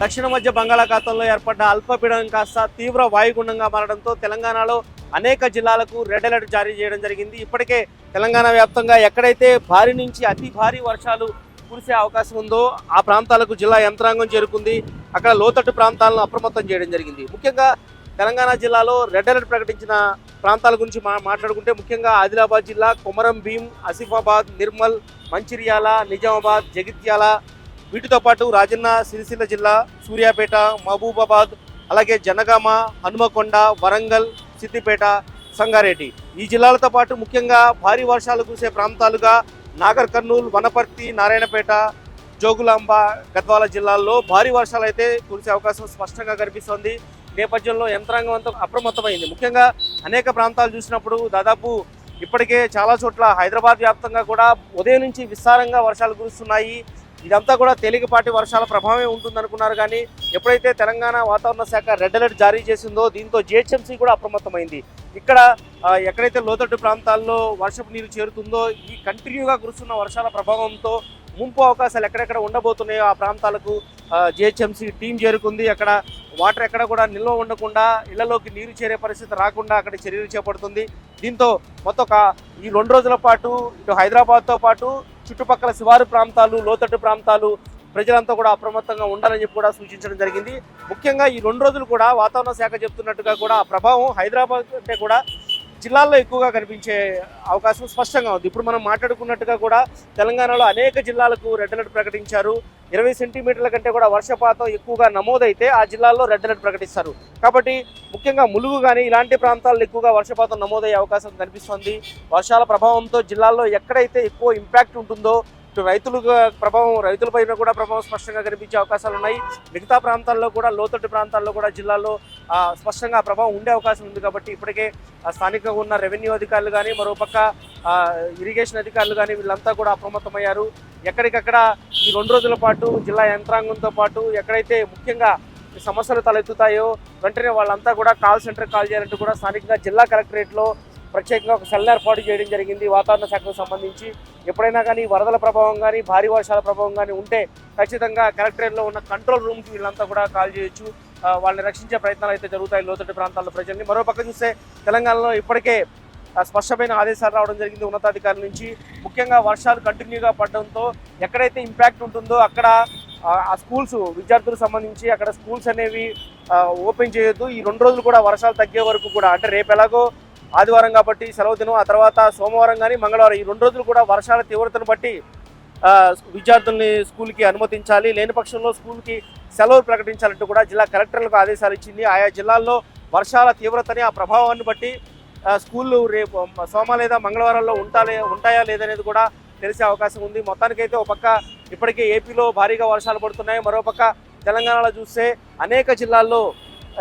దక్షిణ మధ్య బంగాళాఖాతంలో ఏర్పడ్డ అల్పపీడనం కాస్త తీవ్ర వాయుగుండంగా మారడంతో తెలంగాణలో అనేక జిల్లాలకు రెడ్ అలర్ట్ జారీ చేయడం జరిగింది. ఇప్పటికే తెలంగాణ వ్యాప్తంగా ఎక్కడైతే భారీ నుంచి అతి భారీ వర్షాలు కురిసే అవకాశం ఉందో ఆ ప్రాంతాలకు జిల్లా యంత్రాంగం చేరుకుంది. అక్కడ లోతట్టు ప్రాంతాలను అప్రమత్తం చేయడం జరిగింది. ముఖ్యంగా తెలంగాణ జిల్లాలో రెడ్ అలర్ట్ ప్రకటించిన ప్రాంతాల గురించి మా మాట్లాడుకుంటే ముఖ్యంగా ఆదిలాబాద్ జిల్లా కొమరం భీం ఆసిఫాబాద్ నిర్మల్ మంచిర్యాల నిజామాబాద్ జగిత్యాల వీటితో పాటు రాజన్న సిరిసిల్ల జిల్లా సూర్యాపేట మహబూబాబాద్ అలాగే జనగామ హనుమకొండ వరంగల్ సిద్దిపేట సంగారెడ్డి. ఈ జిల్లాలతో పాటు ముఖ్యంగా భారీ వర్షాలు కురిసే ప్రాంతాలుగా నాగర్ కర్నూలు వనపర్తి నారాయణపేట జోగులాంబ గద్వాల జిల్లాల్లో భారీ వర్షాలు అయితే కురిసే అవకాశం స్పష్టంగా కనిపిస్తోంది. నేపథ్యంలో యంత్రాంగం అంతా అప్రమత్తమైంది. ముఖ్యంగా అనేక ప్రాంతాలు చూసినప్పుడు దాదాపు ఇప్పటికే చాలా చోట్ల హైదరాబాద్ వ్యాప్తంగా కూడా ఉదయం నుంచి విస్తారంగా వర్షాలు కురుస్తున్నాయి. ఇదంతా కూడా తేలికపాటి వర్షాల ప్రభావమే ఉంటుందనుకున్నారు కానీ ఎప్పుడైతే తెలంగాణ వాతావరణ శాఖ రెడ్ అలర్ట్ జారీ చేసిందో దీంతో జిహెచ్ఎంసీ కూడా అప్రమత్తమైంది. ఇక్కడ ఎక్కడైతే లోతట్టు ప్రాంతాల్లో వర్షపు నీరు చేరుతుందో ఈ కంటిన్యూగా కురుస్తున్న వర్షాల ప్రభావంతో ముంపు అవకాశాలు ఎక్కడెక్కడ ఉండబోతున్నాయో ఆ ప్రాంతాలకు జిహెచ్ఎంసీ టీం చేరుకుంది. అక్కడ వాటర్ ఎక్కడ కూడా నిల్వ ఉండకుండా ఇళ్ళలోకి నీరు చేరే పరిస్థితి రాకుండా అక్కడ చర్యలు చేపడుతుంది. దీంతో మొత్తం ఒక ఈ రెండు రోజుల పాటు ఇటు హైదరాబాద్తో పాటు చుట్టుపక్కల శివారు ప్రాంతాలు లోతట్టు ప్రాంతాలు ప్రజలంతా కూడా అప్రమత్తంగా ఉండాలని చెప్పి కూడా సూచించడం జరిగింది. ముఖ్యంగా ఈ రెండు రోజులు కూడా వాతావరణ శాఖ చెప్తున్నట్టుగా కూడా ఆ ప్రభావం హైదరాబాద్ అంటే కూడా జిల్లాల్లో ఎక్కువగా కనిపించే అవకాశం స్పష్టంగా ఉంది. ఇప్పుడు మనం మాట్లాడుకున్నట్టుగా కూడా తెలంగాణలో అనేక జిల్లాలకు రెడ్ అలర్ట్ ప్రకటించారు. ఇరవై సెంటీమీటర్ల కంటే కూడా వర్షపాతం ఎక్కువగా నమోదైతే ఆ జిల్లాల్లో రెడ్ అలర్ట్ ప్రకటిస్తారు. కాబట్టి ముఖ్యంగా ములుగు కానీ ఇలాంటి ప్రాంతాల్లో ఎక్కువగా వర్షపాతం నమోదయ్యే అవకాశం కనిపిస్తుంది. వర్షాల ప్రభావంతో జిల్లాల్లో ఎక్కడైతే ఎక్కువ ఇంపాక్ట్ ఉంటుందో ఇటు రైతులు ప్రభావం రైతులపైన కూడా ప్రభావం స్పష్టంగా కనిపించే అవకాశాలు ఉన్నాయి. మిగతా ప్రాంతాల్లో కూడా లోతట్టు ప్రాంతాల్లో కూడా జిల్లాలో స్పష్టంగా ప్రభావం ఉండే అవకాశం ఉంది కాబట్టి ఇప్పటికే స్థానికంగా ఉన్న రెవెన్యూ అధికారులు కానీ మరోపక్క ఇరిగేషన్ అధికారులు కానీ వీళ్ళంతా కూడా అప్రమత్తమయ్యారు. ఎక్కడికక్కడ ఈ రెండు రోజుల పాటు జిల్లా యంత్రాంగంతో పాటు ఎక్కడైతే ముఖ్యంగా సమస్యలు తలెత్తుతాయో వెంటనే వాళ్ళంతా కూడా కాల్ సెంటర్ కాల్ చేయాలంటూ కూడా స్థానికంగా జిల్లా కలెక్టరేట్లో ప్రత్యేకంగా ఒక సెల్ ఏర్పాటు చేయడం జరిగింది. వాతావరణ శాఖకు సంబంధించి ఎప్పుడైనా కానీ వరదల ప్రభావం కానీ భారీ వర్షాల ప్రభావం కానీ ఉంటే ఖచ్చితంగా కలెక్టరేట్లో ఉన్న కంట్రోల్ రూమ్కి వీళ్ళంతా కూడా కాల్ చేయొచ్చు. వాళ్ళని రక్షించే ప్రయత్నాలు అయితే జరుగుతాయి లోతట్టు ప్రాంతాల్లో ప్రజల్ని. మరోపక్క చూస్తే తెలంగాణలో ఇప్పటికే స్పష్టమైన ఆదేశాలు రావడం జరిగింది ఉన్నతాధికారుల నుంచి. ముఖ్యంగా వర్షాలు కంటిన్యూగా పడడంతో ఎక్కడైతే ఇంపాక్ట్ ఉంటుందో అక్కడ ఆ, స్కూల్స్ విద్యార్థులకు సంబంధించి అక్కడ స్కూల్స్ అనేవి ఓపెన్ చేయొద్దు. ఈ రెండు రోజులు కూడా వర్షాలు తగ్గే వరకు కూడా అంటే రేపు ఎలాగో ఆదివారం కాబట్టి సెలవు దినం ఆ తర్వాత సోమవారం కానీ మంగళవారం ఈ రెండు రోజులు కూడా వర్షాల తీవ్రతను బట్టి విద్యార్థుల్ని స్కూల్కి అనుమతించాలి లేని పక్షంలో స్కూల్కి సెలవు ప్రకటించాలంటూ కూడా జిల్లా కలెక్టర్లకు ఆదేశాలు ఇచ్చింది. ఆయా జిల్లాల్లో వర్షాల తీవ్రతని ఆ ప్రభావాన్ని బట్టి స్కూళ్ళు రేపు సోమ లేదా మంగళవారంలో ఉంటాలే ఉంటాయా లేదనేది కూడా తెలిసే అవకాశం ఉంది. మొత్తానికైతే ఒక పక్క ఇప్పటికే ఏపీలో భారీగా వర్షాలు పడుతున్నాయి. మరోపక్క తెలంగాణలో చూస్తే అనేక జిల్లాల్లో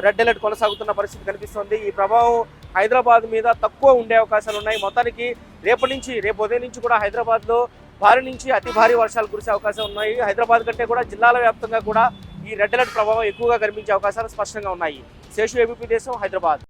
రెడ్ అలర్ట్ కొనసాగుతున్న పరిస్థితి కనిపిస్తుంది. ఈ ప్రభావం హైదరాబాద్ మీద తక్కువ ఉండే అవకాశాలు ఉన్నాయి. మొత్తానికి రేపటి నుంచి రేపు ఉదయం నుంచి కూడా హైదరాబాద్లో భారీ నుంచి అతి భారీ వర్షాలు కురిసే అవకాశం ఉన్నాయి. హైదరాబాద్ కంటే కూడా జిల్లాల వ్యాప్తంగా కూడా ఈ రెడ్ అలర్ట్ ప్రభావం ఎక్కువగా కనిపించే అవకాశాలు స్పష్టంగా ఉన్నాయి. శేషు ఏబీపీ దేశం హైదరాబాద్.